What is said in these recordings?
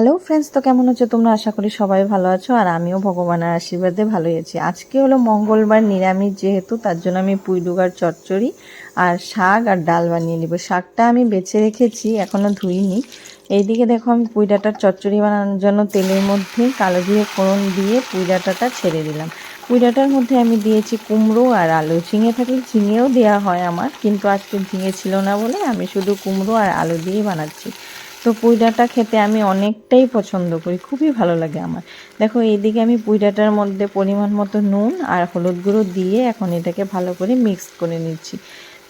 Hello friends তো কেমন আছো? তোমরা আশা করি সবাই ভালো আছো, আর আমিও ভগবানের আশীর্বাদে ভালোই আছি। আজকে হলো মঙ্গলবার, নিরামিষ যেহেতু, তার জন্য আমি পুইডুগার চচ্চড়ি, আর শাক আর ডাল বানিয়ে নিব। শাকটা আমি বেছে রেখেছি এখনও ধুইনি। এইদিকে দেখো, আমি পুঁই ডাঁটার চচ্চড়ি বানানোর জন্য তেলের মধ্যে কালো দিয়ে ফোড়ন দিয়ে পুঁই ডাঁটাটা ছেড়ে দিলাম। পুঁই ডাঁটার মধ্যে আমি দিয়েছি কুমড়ো আর আলু। ঝিঙে থাকলে ঝিঙেও দেওয়া হয় আমার, কিন্তু আজকে ঝিঙে ছিল না বলে আমি শুধু কুমড়ো আর আলু দিয়েই বানাচ্ছি। তো পুইডাটা খেতে আমি অনেকটাই পছন্দ করি, খুবই ভালো লাগে আমার। দেখো, এইদিকে আমি পুইডাটার মধ্যে পরিমাণ মতো নুন আর হলুদ গুঁড়ো দিয়ে এখন এটাকে ভালো করে মিক্স করে নিচ্ছি।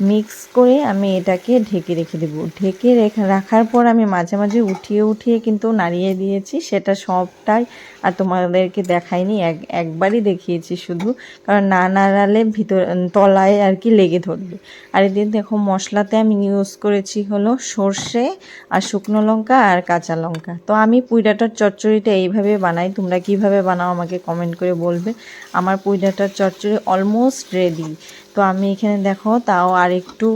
মিক্স করে আমি এটাকে ঢেকে রেখে দেব। ঢেকে রেখে রাখার পর আমি মাঝে মাঝে উঠিয়ে উঠিয়ে কিন্তু নাড়িয়ে দিয়েছি। সেটা সবটাই আর তোমাদেরকে দেখাইনি, এক, একবারই দেখিয়েছি শুধু। কারণ না নাড়ালে ভিতর তলায় আর কি লেগে ধরবে। আর এদিন দেখো মশলাতে আমি ইউজ করেছি হলো সর্ষে আর শুকনো লঙ্কা আর কাঁচা লঙ্কা। তো আমি পুইডাটার চচ্চড়িটা এইভাবে বানাই। তোমরা কীভাবে বানাও আমাকে কমেন্ট করে বলবে। আমার পুইডাটার চচ্চড়ি অলমোস্ট রেডি তো আমি এখানে দেখো, তাও আর একটু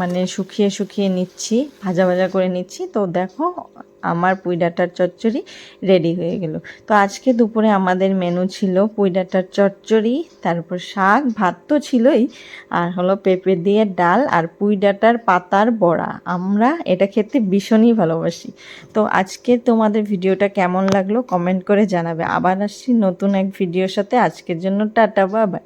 মানে শুকিয়ে শুকিয়ে নিচ্ছি, ভাজা ভাজা করে নিচ্ছি। তো দেখো, আমার পুঁই ডাঁটার চচ্চড়ি রেডি হয়ে গেল। তো আজকে দুপুরে আমাদের মেনু ছিল পুঁই ডাঁটার চচ্চড়ি, তারপর শাক, ভাত তো ছিলই, আর হলো পেঁপে দিয়ে ডাল আর পুঁই ডাঁটার পাতার বড়া। আমরা এটা খেতে ভীষণই ভালোবাসি। তো আজকে তোমাদের ভিডিওটা কেমন লাগল কমেন্ট করে জানাবে। আবার আসছি নতুন এক ভিডিওর সাথে। আজকের জন্য টাটা বাবাই